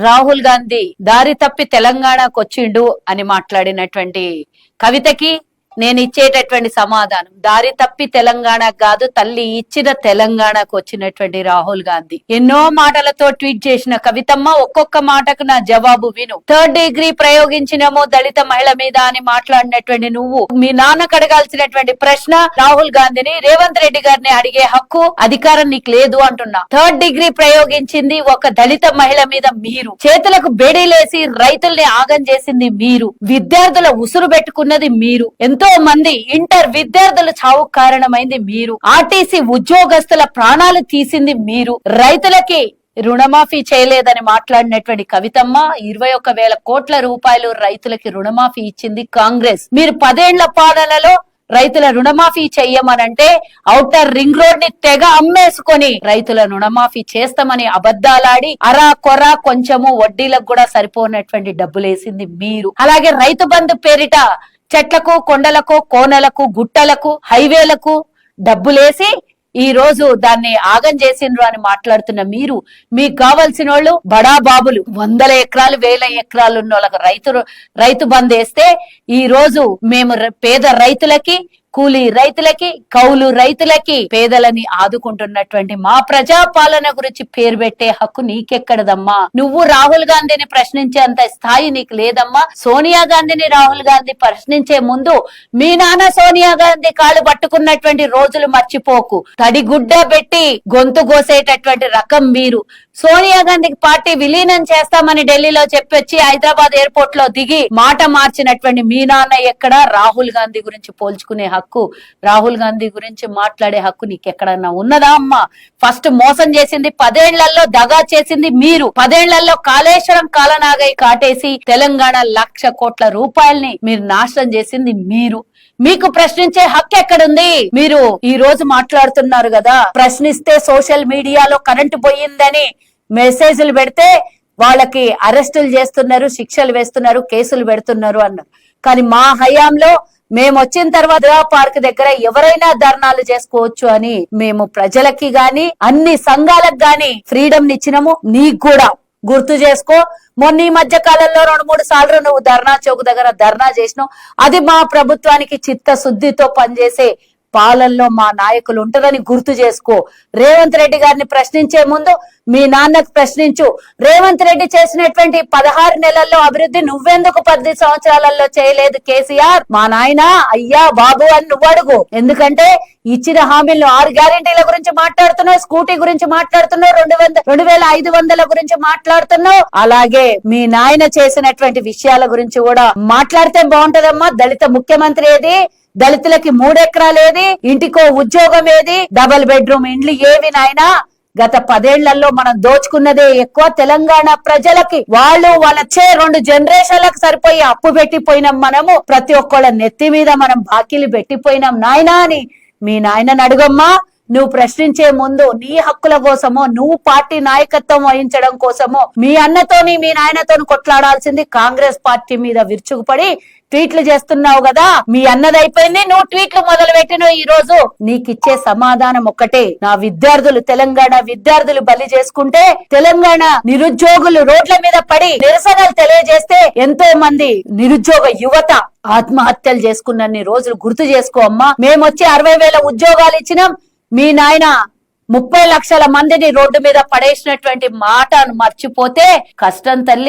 రాహుల్ గాంధీ దారి తప్పి తెలంగాణకు వచ్చిండు అని మాట్లాడినటువంటి కవితకి నేను ఇచ్చేటటువంటి సమాధానం. దారి తప్పి తెలంగాణ కాదు తల్లి ఇచ్చిన తెలంగాణకు వచ్చినటువంటి రాహుల్ గాంధీ. ఎన్నో మాటలతో ట్వీట్ చేసిన కవితమ్మ ఒక్కొక్క మాటకు నా జవాబు విను. థర్డ్ డిగ్రీ ప్రయోగించినమో దళిత మహిళ మీద అని మాట్లాడినటువంటి నువ్వు మీ నాన్నకు అడగాల్సినటువంటి ప్రశ్న రాహుల్ గాంధీని రేవంత్ రెడ్డి గారిని అడిగే హక్కు అధికారం నీకు లేదు అంటున్నా. థర్డ్ డిగ్రీ ప్రయోగించింది ఒక దళిత మహిళ మీద మీరు. చేతులకు బేడీలేసి రైతుల్ని ఆగం చేసింది మీరు. విద్యార్థుల ఉసురు పెట్టుకున్నది మీరు. ఎంతో మంది ఇంటర్ విద్యార్థుల చావు కారణమైంది మీరు. ఆర్టీసీ ఉద్యోగస్తుల ప్రాణాలు తీసింది మీరు. రైతులకి రుణమాఫీ చేయలేదని మాట్లాడినటువంటి కవితమ్మ ఇరవై ఒక్క వేల కోట్ల రూపాయలు రైతులకి రుణమాఫీ ఇచ్చింది కాంగ్రెస్. మీరు పదేండ్ల పాలనలో రైతుల రుణమాఫీ చెయ్యమనంటే ఔటర్ రింగ్ రోడ్ని తెగ అమ్మేసుకొని రైతుల రుణమాఫీ చేస్తామని అబద్దాలాడి అరా కొర కొంచెము వడ్డీలకు కూడా సరిపోనటువంటి డబ్బులేసింది మీరు. అలాగే రైతు బంధు పేరిట చెట్లకు కొండలకు కోనలకు గుట్టలకు హైవేలకు డబ్బులేసి ఈ రోజు దాన్ని ఆగం చేసిండ్రు అని మాట్లాడుతున్న మీరు. మీకు కావలసిన వాళ్ళు బడా బాబులు. వందల ఎకరాలు వేల ఎకరాలు ఉన్న వాళ్ళకి రైతు రైతు బంద్ వేస్తే ఈ రోజు మేము పేద రైతులకి కూలీ రైతులకి కౌలు రైతులకి పేదలని ఆదుకుంటున్నటువంటి మా ప్రజా పాలన గురించి పేరు పెట్టే హక్కు నీకెక్కడదమ్మా? నువ్వు రాహుల్ గాంధీని ప్రశ్నించేంత స్థాయి నీకు లేదమ్మా. సోనియా గాంధీని రాహుల్ గాంధీ ప్రశ్నించే ముందు మీ నాన్న సోనియా గాంధీ కాళ్ళు పట్టుకున్నటువంటి రోజులు మర్చిపోకు. తడిగుడ్డ పెట్టి గొంతు కోసేటటువంటి రకం మీరు. సోనియా గాంధీకి పార్టీ విలీనం చేస్తామని ఢిల్లీలో చెప్పొచ్చి హైదరాబాద్ ఎయిర్పోర్ట్లో దిగి మాట మార్చినటువంటి మీ నాన్న ఎక్కడ? రాహుల్ గాంధీ గురించి పోల్చుకునే హక్కు హక్కు. రాహుల్ గాంధీ గురించి మాట్లాడే హక్కు నీకెక్కడన్నా ఉన్నదా అమ్మా? ఫస్ట్ మోసం చేసింది పదేళ్ళలో దగా చేసింది మీరు. పదేళ్ళలో కాళేశ్వరం కాలనాగై కాటేసి తెలంగాణ లక్ష కోట్ల రూపాయల్ని మీరు నాశనం చేసింది మీరు. మీకు ప్రశ్నించే హక్కు ఎక్కడుంది? మీరు ఈ రోజు మాట్లాడుతున్నారు కదా ప్రశ్నిస్తే సోషల్ మీడియాలో కరెంటు పోయిందని మెసేజ్లు పెడితే వాళ్ళకి అరెస్టులు చేస్తున్నారు శిక్షలు వేస్తున్నారు కేసులు పెడుతున్నారు అన్నారు. కానీ మా హయాంలో మేము వచ్చిన తర్వాత పార్క్ దగ్గర ఎవరైనా ధర్నాలు చేసుకోవచ్చు అని మేము ప్రజలకి గాని అన్ని సంఘాలకు గాని ఫ్రీడమ్ ఇచ్చినాము. నీకు కూడా గుర్తు చేసుకో. మొన్న ఈ మధ్య కాలంలో రెండు మూడు సార్లు నువ్వు ధర్నా చౌక్ దగ్గర ధర్నా చేసినావు. అది మా ప్రభుత్వానికి చిత్తశుద్ధితో పనిచేసే పాలనలో మా నాయకులు ఉంటారని గుర్తు చేసుకో. రేవంత్ రెడ్డి గారిని ప్రశ్నించే ముందు మీ నాన్నకు ప్రశ్నించు. రేవంత్ రెడ్డి చేసినటువంటి పదహారు నెలల్లో అభివృద్ధి నువ్వెందుకు పది సంవత్సరాలలో చేయలేదు కేసీఆర్? మా నాయన అయ్యా బాబు అని నువ్వు అడుగు. ఎందుకంటే ఇచ్చిన హామీలను ఆరు గ్యారెంటీల గురించి మాట్లాడుతున్నావు స్కూటీ గురించి మాట్లాడుతున్నావు రెండు వంద రెండు వేల ఐదు వందల గురించి మాట్లాడుతున్నావు. అలాగే మీ నాయన చేసినటువంటి విషయాల గురించి కూడా మాట్లాడితే బాగుంటదమ్మా. దళిత ముఖ్యమంత్రి ఏది? దళితులకి మూడెకరాలు ఏది? ఇంటికో ఉద్యోగం ఏది? డబల్ బెడ్రూమ్ ఇండ్లు ఏవి నాయనా? గత పదేళ్ళలో మనం దోచుకున్నదే ఎక్కువ తెలంగాణ ప్రజలకి. వాళ్ళు వాళ్ళచ్చే రెండు జనరేషన్లకు సరిపోయి అప్పు పెట్టిపోయినాం మనము ప్రతి ఒక్కళ్ళ నెత్తి మీద మనం బాకీలు పెట్టిపోయినాం. నాయనా అని మీ నాయనని అడుగమ్మా. నువ్వు ప్రశ్నించే ముందు నీ హక్కుల కోసమో నువ్వు పార్టీ నాయకత్వం వహించడం కోసమో మీ అన్నతోని మీ నాయనతోని కొట్లాడాల్సింది కాంగ్రెస్ పార్టీ మీద విరుచుకుపడి ట్వీట్లు చేస్తున్నావు కదా. మీ అన్నది అయిపోయింది నువ్వు ట్వీట్లు మొదలు పెట్టినవు ఈ రోజు నీకిచ్చే సమాధానం ఒక్కటే. నా విద్యార్థులు తెలంగాణ విద్యార్థులు బలి చేసుకుంటే తెలంగాణ నిరుద్యోగులు రోడ్ల మీద పడి నిరసనలు తెలియజేస్తే ఎంతో మంది నిరుద్యోగ యువత ఆత్మహత్యలు చేసుకున్నన్ని రోజులు గుర్తు చేసుకో అమ్మా. మేమొచ్చి అరవై వేల ఉద్యోగాలు ఇచ్చినాం. మీ నాయన ముప్పై లక్షల మందిని రోడ్డు మీద పడేసినటువంటి మాట మర్చిపోతే కష్టం తల్లి.